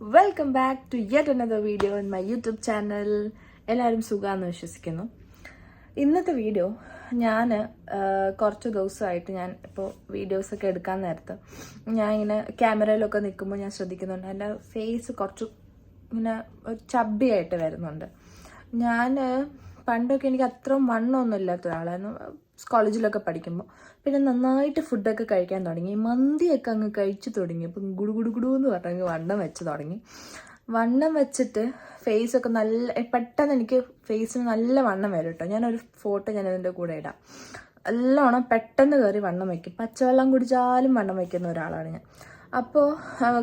Welcome back to yet another video in my YouTube channel എല്ലാവരും സുഖമാണെന്ന് വിശ്വസിക്കുന്നു. ഇന്നത്തെ വീഡിയോ ഞാൻ കുറച്ച് ദിവസമായിട്ട് ഞാൻ ഇപ്പോൾ വീഡിയോസൊക്കെ എടുക്കാൻ നേരത്ത് ഞാൻ ഇങ്ങനെ ക്യാമറയിലൊക്കെ നിൽക്കുമ്പോൾ ഞാൻ ശ്രദ്ധിക്കുന്നുണ്ട്. എന്റെ ഫേസ് കുറച്ച് ഇങ്ങനെ ചബ്ബിയായിട്ട് വരുന്നുണ്ട്. ഞാൻ പണ്ടൊക്കെ എനിക്ക് അത്ര വണ്ണമൊന്നും ഇല്ലാത്ത ഒരാളായിരുന്നു കോളേജിലൊക്കെ പഠിക്കുമ്പോൾ പിന്നെ നന്നായിട്ട് ഫുഡൊക്കെ കഴിക്കാൻ തുടങ്ങി. മന്തിയൊക്കെ അങ്ങ് കഴിച്ചു തുടങ്ങി. അപ്പം ഗുഡു ഗുഡു ഗുഡു എന്ന് പറഞ്ഞ് വണ്ണം വെച്ച് തുടങ്ങി. വണ്ണം വെച്ചിട്ട് ഫേസൊക്കെ നല്ല പെട്ടെന്ന് എനിക്ക് ഫേസിന് നല്ല വണ്ണം വരും കേട്ടോ ഞാനൊരു ഫോട്ടോ ഞാൻ അതിന്റെ കൂടെ ഇടാം. നല്ലോണം പെട്ടെന്ന് കയറി വണ്ണം വയ്ക്കും പച്ചവെള്ളം കുടിച്ചാലും വണ്ണം വയ്ക്കുന്ന ഒരാളാണ് ഞാൻ. അപ്പോൾ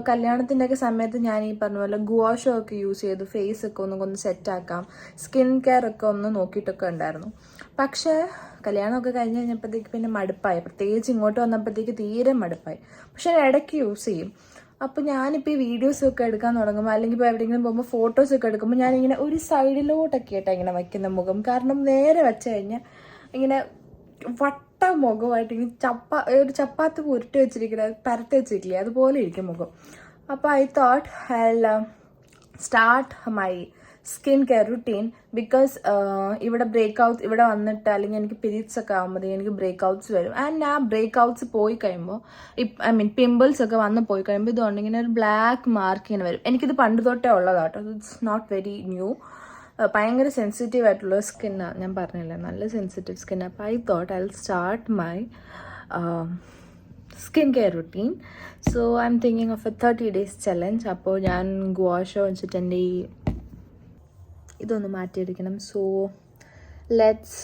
കല്യാണത്തിന്റെയൊക്കെ സമയത്ത് ഞാൻ ഈ പറഞ്ഞ പോലെ ഗുവാഷോ ഒക്കെ യൂസ് ചെയ്ത് ഫേസ് ഒക്കെ ഒന്ന് സെറ്റാക്കാം സ്കിൻ കെയർ ഒക്കെ ഒന്ന് നോക്കിയിട്ടൊക്കെ ഉണ്ടായിരുന്നു. പക്ഷേ കല്യാണമൊക്കെ കഴിഞ്ഞ് കഴിഞ്ഞപ്പോഴത്തേക്ക് പിന്നെ മടുപ്പായി. പ്രത്യേകിച്ച് ഇങ്ങോട്ട് വന്നപ്പോഴത്തേക്ക് തീരെ മടുപ്പായി. പക്ഷെ ഇടയ്ക്ക് യൂസ് ചെയ്യും. അപ്പോൾ ഞാനിപ്പോൾ ഈ വീഡിയോസൊക്കെ എടുക്കാൻ തുടങ്ങുമ്പോൾ അല്ലെങ്കിൽ ഇപ്പോൾ എവിടെയെങ്കിലും പോകുമ്പോൾ ഫോട്ടോസ് ഒക്കെ എടുക്കുമ്പോൾ ഞാനിങ്ങനെ ഒരു സൈഡിലോട്ടൊക്കെ ആയിട്ടാണ് ഇങ്ങനെ വയ്ക്കുന്ന മുഖം. കാരണം നേരെ വെച്ച് കഴിഞ്ഞാൽ ഇങ്ങനെ വട്ട മുഖമായിട്ട് ഇങ്ങനെ ചപ്പ ഒരു ചപ്പാത്തി ഉരുട്ടി വെച്ചിരിക്കുന്നത് പരത്തി വെച്ചിരിക്കില്ലേ? അതുപോലെ ഇരിക്കും മുഖം. അപ്പോൾ I thought I start my skin care routine because ഇവിടെ ബ്രേക്ക് ഔട്ട് ഇവിടെ വന്നിട്ട് അല്ലെങ്കിൽ എനിക്ക് പീരീഡ്സ് ഒക്കെ ആകുമ്പോഴത്തേക്ക് എനിക്ക് ബ്രേക്ക് ഔട്ട്സ് വരും. ആൻഡ് ആ ബ്രേക്ക് ഔട്ട്സ് പോയി കഴിയുമ്പോൾ ഐ മീൻ പിമ്പിൾസ് ഒക്കെ വന്ന് പോയി കഴിയുമ്പോൾ ഇതുകൊണ്ട് ഇങ്ങനെ ഒരു ബ്ലാക്ക് മാർക്ക് ഇങ്ങനെ വരും. എനിക്കിത് പണ്ട് തൊട്ടേ ഉള്ളതാട്ടോ. ഇറ്റ്സ് നോട്ട് വെരി ന്യൂ ഭയങ്കര സെൻസിറ്റീവ് ആയിട്ടുള്ള സ്കിന്നാണ് ഞാൻ പറഞ്ഞില്ല നല്ല സെൻസിറ്റീവ് സ്കിൻ അപ്പോൾ I thought I start my skin care routine so I'm thinking of a thirty days challenge അപ്പോൾ ഞാൻ ഗുവാഷോ വെച്ചിട്ട് എന്റെ ഈ ഇതൊന്ന് മാറ്റിയെടുക്കണം. സോ ലെറ്റ്സ്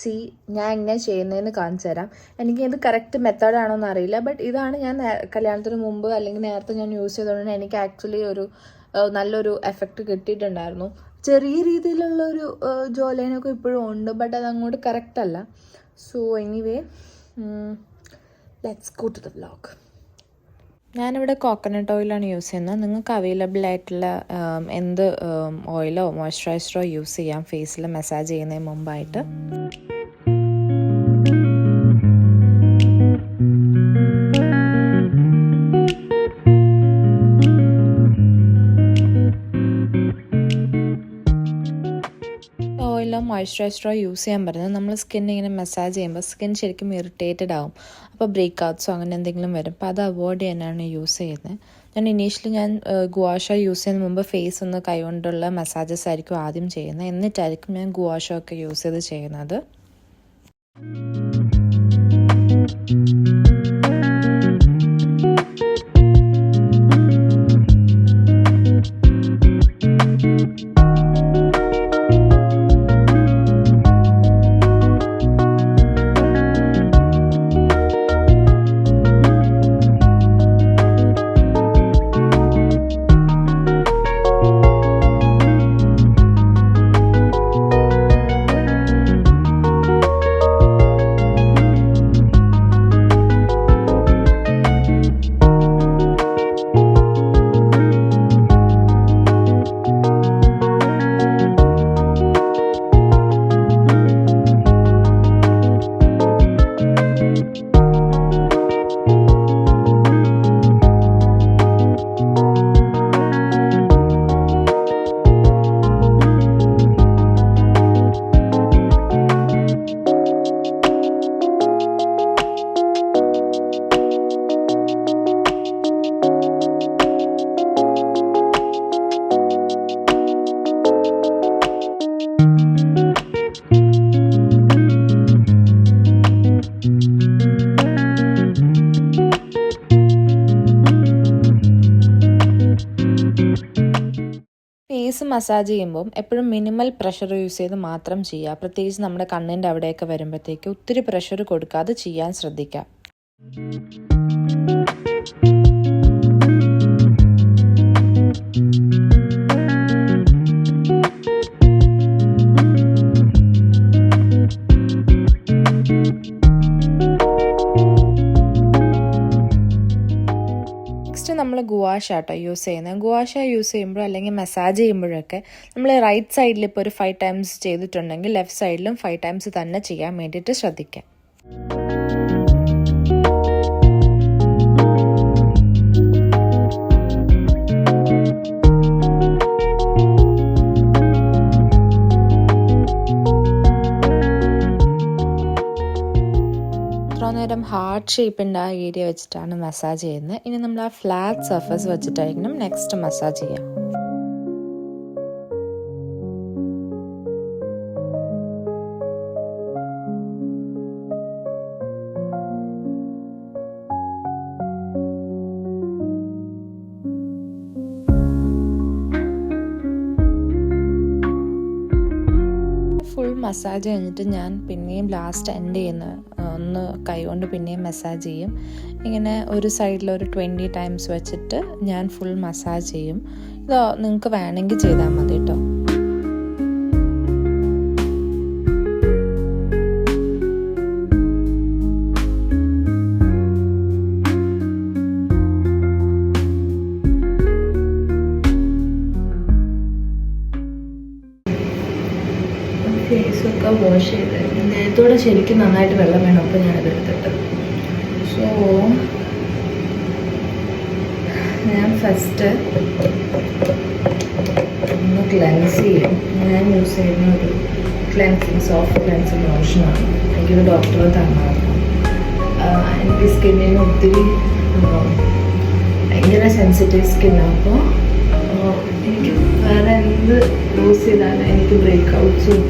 സി ഞാൻ എങ്ങനെ ചെയ്യുന്നതെന്ന് കാണിച്ചു തരാം. എനിക്ക് ഇത് കറക്റ്റ് മെത്തേഡാണോ എന്ന് അറിയില്ല. ബട്ട് ഇതാണ് ഞാൻ കല്യാണത്തിന് മുമ്പ് അല്ലെങ്കിൽ നേരത്തെ ഞാൻ യൂസ് ചെയ്തുകൊണ്ട് എനിക്ക് ആക്ച്വലി ഒരു നല്ലൊരു എഫക്റ്റ് കിട്ടിയിട്ടുണ്ടായിരുന്നു. ചെറിയ രീതിയിലുള്ള ഒരു ജോലൈനൊക്കെ ഇപ്പോഴും ഉണ്ട് ബട്ട് അത് അങ്ങോട്ട് കറക്റ്റ് അല്ല. So anyway let's go to the vlog ഞാനിവിടെ കോക്കനട്ട് ഓയിലാണ് യൂസ് ചെയ്യുന്നത്. നിങ്ങൾക്ക് അവൈലബിൾ ആയിട്ടുള്ള എന്ത് ഓയിലോ മോയ്സ്ചറൈസറോ യൂസ് ചെയ്യാം. ഫേസിൽ മസാജ് ചെയ്യുന്നതിന് മുമ്പായിട്ട്. മോയ്സ്ചറൈസറോ യൂസ് ചെയ്യാൻ പറ്റുന്നത് നമ്മൾ സ്കിൻ ഇങ്ങനെ മസാജ് ചെയ്യുമ്പോൾ സ്കിൻ ശരിക്കും ഇറിറ്റേറ്റഡ് ആവും. അപ്പോൾ ബ്രേക്ക് ഔട്ട്സോ അങ്ങനെ എന്തെങ്കിലും വരും. അപ്പോൾ അത് അവോയ്ഡ് ചെയ്യാനാണ് യൂസ് ചെയ്യുന്നത്. ഞാൻ ഇനീഷ്യലി ഞാൻ ഗുവാഷ യൂസ് ചെയ്യുന്ന മുമ്പ് ഫേസ് ഒന്ന് കൈകൊണ്ടുള്ള മസാജസ് ആയിരിക്കും ആദ്യം ചെയ്യുന്നത്. എന്നിട്ടായിരിക്കും ഞാൻ ഗുവാഷോ ഒക്കെ യൂസ് ചെയ്ത് ചെയ്യുന്നത്. ഫേസ് മസാജ് ചെയ്യുമ്പോൾ എപ്പോഴും മിനിമൽ പ്രഷർ യൂസ് ചെയ്ത് മാത്രം ചെയ്യുക. പ്രത്യേകിച്ച് നമ്മുടെ കണ്ണിന്റെ അവിടെയൊക്കെ വരുമ്പോഴത്തേക്ക് ഒത്തിരി പ്രഷർ കൊടുക്കാതെ ചെയ്യാൻ ശ്രദ്ധിക്കുക. നെക്സ്റ്റ് നമ്മൾ ഗുവാഷ കേട്ടോ യൂസ് ചെയ്യുന്നത് ഗുവാഷ യൂസ് ചെയ്യുമ്പോൾ അല്ലെങ്കിൽ മസാജ് ചെയ്യുമ്പോഴൊക്കെ നമ്മൾ റൈറ്റ് സൈഡിൽ ഇപ്പോൾ ഒരു ഫൈവ് ടൈംസ് ചെയ്തിട്ടുണ്ടെങ്കിൽ ലെഫ്റ്റ് സൈഡിലും ഫൈവ് ടൈംസ് തന്നെ ചെയ്യാൻ വേണ്ടിയിട്ട് ശ്രദ്ധിക്കാം. ഹാർട്ട് ഷേപ്പിന്റെ ആ ഏരിയ വെച്ചിട്ടാണ് മസാജ് ചെയ്യുന്നത്. ഇനി നമ്മൾ ആ ഫ്ലാറ്റ് സർഫസ് വെച്ചിട്ടായിരിക്കണം നെക്സ്റ്റ് മസാജ് ചെയ്യാം. ഫുൾ മസാജ് കഴിഞ്ഞിട്ട് ഞാൻ പിന്നെയും ലാസ്റ്റ് എൻഡ് ചെയ്യുന്ന ഒന്ന് കൈകൊണ്ട് പിന്നെയും മസാജ് ചെയ്യും. ഇങ്ങനെ ഒരു സൈഡിൽ ഒരു ട്വന്റി ടൈംസ് വെച്ചിട്ട് ഞാൻ ഫുൾ മസാജ് ചെയ്യും. ഇത് നിങ്ങൾക്ക് വേണമെങ്കിൽ ചെയ്താൽ മതി കേട്ടോ ഫേസൊക്കെ വാഷ് ചെയ്ത് ദേഹത്തോടെ ശരിക്കും നന്നായിട്ട് വെള്ളം വേണം. അപ്പോൾ ഞാനത് എടുത്തിട്ട്. സോ ഞാൻ ഫസ്റ്റ് ഒന്ന് ക്ലെൻസ് ചെയ്യും. ഞാൻ യൂസ് ചെയ്യുന്ന ഒരു ക്ലെൻസിങ് സോഫ്റ്റ് ക്ലെൻസിങ് ലോഷനാണ് എനിക്കൊരു ഡോക്ടർ തന്നതാണ്. ആഹ് എനിക്ക് സ്കിന്നിന് ഒത്തിരി ഭയങ്കര സെൻസിറ്റീവ് സ്കിന്നാണ് അപ്പോൾ എനിക്ക് വേറെ എന്ത് യൂസ് ചെയ്താലും എനിക്ക് ബ്രേക്ക് ഔട്ട്സും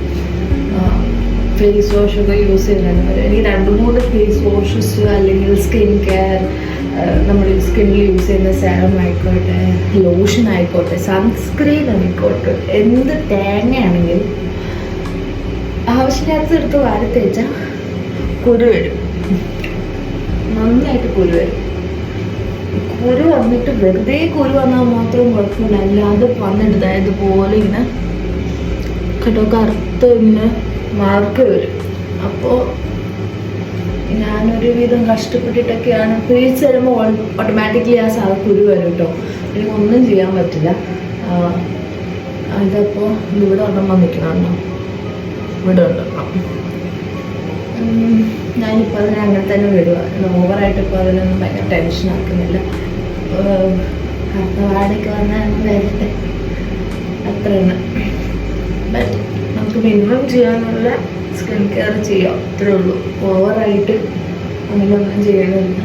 ഫേസ് വാഷൊക്കെ യൂസ് ചെയ്യുന്നുണ്ട് എനിക്ക് രണ്ട് മൂന്ന് ഫേസ് വാഷസ് അല്ലെങ്കിൽ സ്കിൻ കെയർ നമ്മുടെ സ്കിന്നിൽ യൂസ് ചെയ്യുന്ന സെറം ആയിക്കോട്ടെ ലോഷൻ ആയിക്കോട്ടെ സൺസ്ക്രീൻ ആയിക്കോട്ടെ എന്ത് തേങ്ങയാണെങ്കിൽ ആവശ്യമില്ലാത്തതെടുത്ത് വാരി തേച്ചാൽ കുരു വരും. നന്നായിട്ട് കുരു വരും. കുരു വന്നിട്ട് വെറുതെ കുരു വന്നാൽ മാത്രം കുഴപ്പമില്ല. അല്ലാതെ വന്നിട്ട് ഇതായതുപോലെ ഇങ്ങനെ കേട്ടോ കറുത്ത് ഇങ്ങനെ മാർക്ക് വരും. അപ്പോൾ ഞാനൊരു വിധം കഷ്ടപ്പെട്ടിട്ടൊക്കെയാണ്. പേച്ച് തരുമ്പോൾ ഓട്ടോമാറ്റിക്കലി ആ സാധനം കുരു വരും കേട്ടോ എനിക്കൊന്നും ചെയ്യാൻ പറ്റില്ല. അതപ്പോൾ ഇവിടെ ഒരെണ്ണം നിൽക്കണമല്ലോ ഇവിടെ ഉണ്ടെണ്ണം ഉം, ഞാനിപ്പോൾ അതിനെ അങ്ങനെ തന്നെ വിടുക ഓവറായിട്ട് ഇപ്പോൾ അതിനൊന്നും ഭയങ്കര ടെൻഷൻ ആക്കുന്നില്ല. കർത്തവാടൊക്കെ വന്നാൽ വരട്ടെ. അത്രയാണ് നമുക്ക് മിനിമം ചെയ്യാനുള്ള സ്കിൻ കെയർ ചെയ്യാം. ഇത്രേ ഉള്ളൂ. ഓവറായിട്ട് അങ്ങനെയൊന്നും ചെയ്യണമില്ല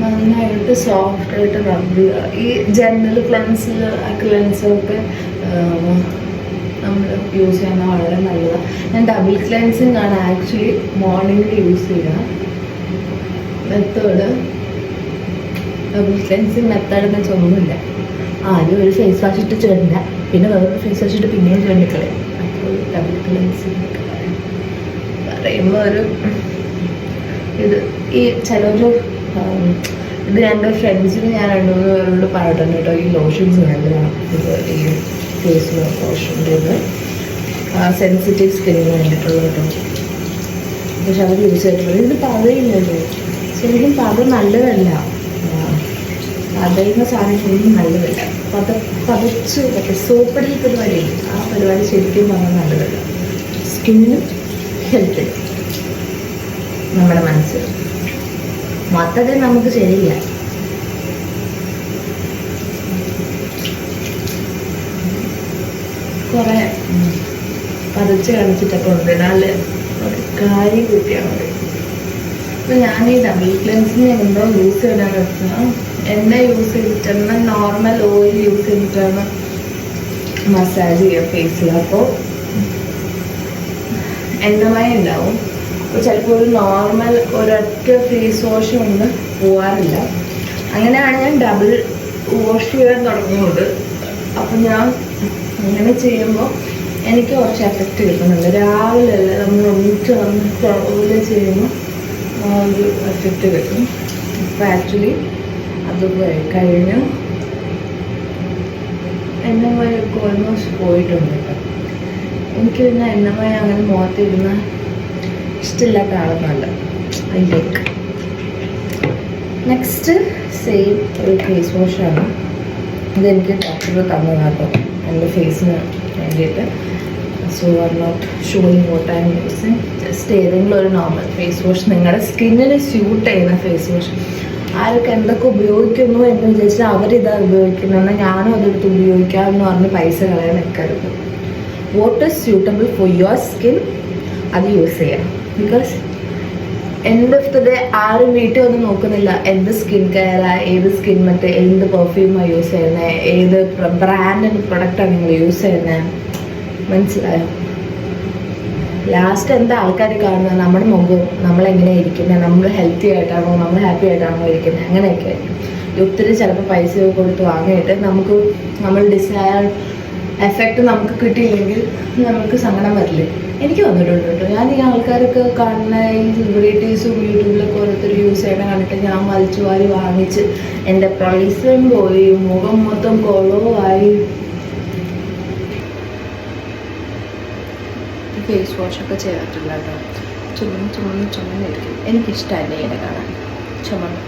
നന്നായിട്ട് സോഫ്റ്റ് ആയിട്ട് റബ് ചെയ്യുക. ഈ ജനറൽ ക്ലെൻസ് ക്ലെൻസൊക്കെ നമ്മൾ യൂസ് ചെയ്യുന്ന വളരെ നല്ലതാണ് ഞാൻ ഡബിൾ ക്ലെൻസിങ് ആണ് ആക്ച്വലി മോർണിംഗിൽ യൂസ് ചെയ്യുക. മെത്തേഡ് ഡബിൾ ക്ലെൻസിങ് മെത്തേഡ് എന്ന് വെച്ചൊന്നുമില്ല ആദ്യം ഒരു ഫേസ് വാഷ് ഇട്ട് ചേർന്നില്ല പിന്നെ വേറൊരു ഫീസ് വെച്ചിട്ട് പിന്നെയും ഒക്കെ പറയും പറയുമ്പോൾ ഒരു ഇത് ഈ ചിലൊരു ഇത് എന്റെ ഫ്രണ്ട്സിന് ഞാൻ രണ്ടുമൂന്ന് പേരോട് പറഞ്ഞിട്ടുണ്ട് കേട്ടോ ഈ ലോഷൻസ് നല്ലതാണ് ഈ ഫേസ് ലോഷന്റെ ഇത്. സെൻസിറ്റീവ് സ്കിന്നിന് വേണ്ടിയിട്ടുള്ള കേട്ടോ. പക്ഷെ അവർ യൂസ് ചെയ്തിട്ടുള്ളത് ഇത് പതയില്ലല്ലോ ശരിക്കും പത നല്ലതല്ല. പതയുന്ന പതയുന്ന ശരിക്കും നല്ലതല്ല. പത പതച്ച് മറ്റേ സോപ്പടി പരിപാടി. ആ പരിപാടി ശരിക്കും പറഞ്ഞാൽ നല്ലതല്ല സ്കിന്നും ഹെൽത്ത്. നമ്മുടെ മനസ്സ്. മൊത്തത്തിൽ നമുക്ക് ശരിയില്ല. കുറെ പതച്ച് കാണിച്ചിട്ടൊക്കെ ഉണ്ട്. നല്ല കാര്യം കിട്ടിയാൽ മതി. അപ്പൊ ഞാൻ ഈ ഡബിൾ ക്ലെൻസിനെ എന്തോ യൂസ് ചെയ്യണമെന്ന് വെച്ചാൽ എണ്ണ യൂസ് ചെയ്തിട്ടാണ് നോർമൽ ഓയിൽ യൂസ് ചെയ്തിട്ടാണ് മസാജ് ചെയ്യുക ഫേസിൽ അപ്പോൾ എണ്ണമയ ഉണ്ടാവും. അപ്പോൾ ചിലപ്പോൾ ഒരു നോർമൽ ഒരൊറ്റ ഫേസ് വാഷ് കൊണ്ട് പോവാറില്ല. അങ്ങനെയാണ് ഞാൻ ഡബിൾ വാഷ് ചെയ്യാൻ തുടങ്ങിയത്. അപ്പം ഞാൻ അങ്ങനെ ചെയ്യുമ്പോൾ എനിക്ക് കുറച്ച് എഫക്റ്റ് കിട്ടുന്നുണ്ട്. രാവിലെ അല്ല നമ്മൾ ഒന്നിച്ച് വന്നിട്ട് രാവിലെ ചെയ്യുമ്പോൾ ഒരു എഫക്റ്റ് കിട്ടും. അപ്പോൾ ആക്ച്വലി പോയി കഴിഞ്ഞു. എണ്ണമയൊക്കെ ഓൾമോസ്റ്റ് പോയിട്ടുണ്ട് കേട്ടോ. എനിക്ക് പിന്നെ എണ്ണമയ അങ്ങനെ മുഖത്തിരുന്ന ഇഷ്ടമില്ലാത്ത ആളൊന്നുമല്ല. ഐ ലൈക്ക് നെക്സ്റ്റ് സെയിം ഒരു ഫേസ് വാഷാണ് ഇതെനിക്ക് ഡോക്ടർ തന്നതാട്ടോ എന്റെ ഫേസിന് വേണ്ടിയിട്ട്. So are not showing what I'm using just ഏതെങ്കിലും ഒരു നോർമൽ ഫേസ് വാഷ് നിങ്ങളുടെ സ്കിന്നിന് സ്യൂട്ട് ചെയ്യുന്ന ഫേസ് വാഷ് ആരൊക്കെ എന്തൊക്കെ ഉപയോഗിക്കുന്നു എന്ന് വിചാരിച്ചാൽ അവരിതാ ഉപയോഗിക്കുന്നതെന്ന് ഞാനും അതെടുത്ത് ഉപയോഗിക്കാം എന്ന് പറഞ്ഞ് പൈസ കളയാൻ നിൽക്കരുത്. What is suitable for your skin അത് യൂസ് ചെയ്യാം because end of the day ആരും വീട്ടിൽ ഒന്നും നോക്കുന്നില്ല എന്ത് സ്കിൻ കെയറാ ഏത് സ്കിൻ മറ്റേ എന്ത് പെർഫ്യൂമാണ് യൂസ് ചെയ്യുന്നത് ഏത് ബ്രാൻഡിന്റെ പ്രൊഡക്റ്റാണ് നിങ്ങൾ യൂസ് ചെയ്യുന്നത് മനസ്സിലായോ? ലാസ്റ്റ് എന്താ ആൾക്കാർ കാണുന്നത്? നമ്മുടെ മുമ്പ് നമ്മളെങ്ങനെ ഇരിക്കുന്നത് നമ്മൾ ഹെൽത്തി ആയിട്ടാണോ? നമ്മൾ ഹാപ്പി ആയിട്ടാണോ ഇരിക്കുന്നത് അങ്ങനെയൊക്കെ ആയിരിക്കും. ഒത്തിരി ചിലപ്പോൾ പൈസ കൊടുത്ത് വാങ്ങിയിട്ട് നമുക്ക് നമ്മൾ ഡിസയർ എഫക്റ്റ് നമുക്ക് കിട്ടിയില്ലെങ്കിൽ നമുക്ക് സങ്കടം വരില്ലേ. എനിക്ക് വന്നിട്ടുണ്ട് കേട്ടോ. ഞാൻ ഈ ആൾക്കാരൊക്കെ കാണുന്ന ഈ സെലിബ്രിറ്റീസും യൂട്യൂബിലൊക്കെ ഓരോരുത്തർ യൂസ് ചെയ്യണം കണ്ടിട്ട് ഞാൻ വലിച്ചു വാരി വാങ്ങിച്ച് എന്റെ പൈസയും പോയി. മുഖം മൊത്തം കുളവുമായി ഫേസ് വാഷൊക്കെ ചെയ്തിട്ടില്ല കേട്ടോ. ചുമന്ന് ചുമന്ന് ചുമന്നിരിക്കും എനിക്കിഷ്ടമല്ല ഇങ്ങനെ കാണാൻ. ചുമന്ന്.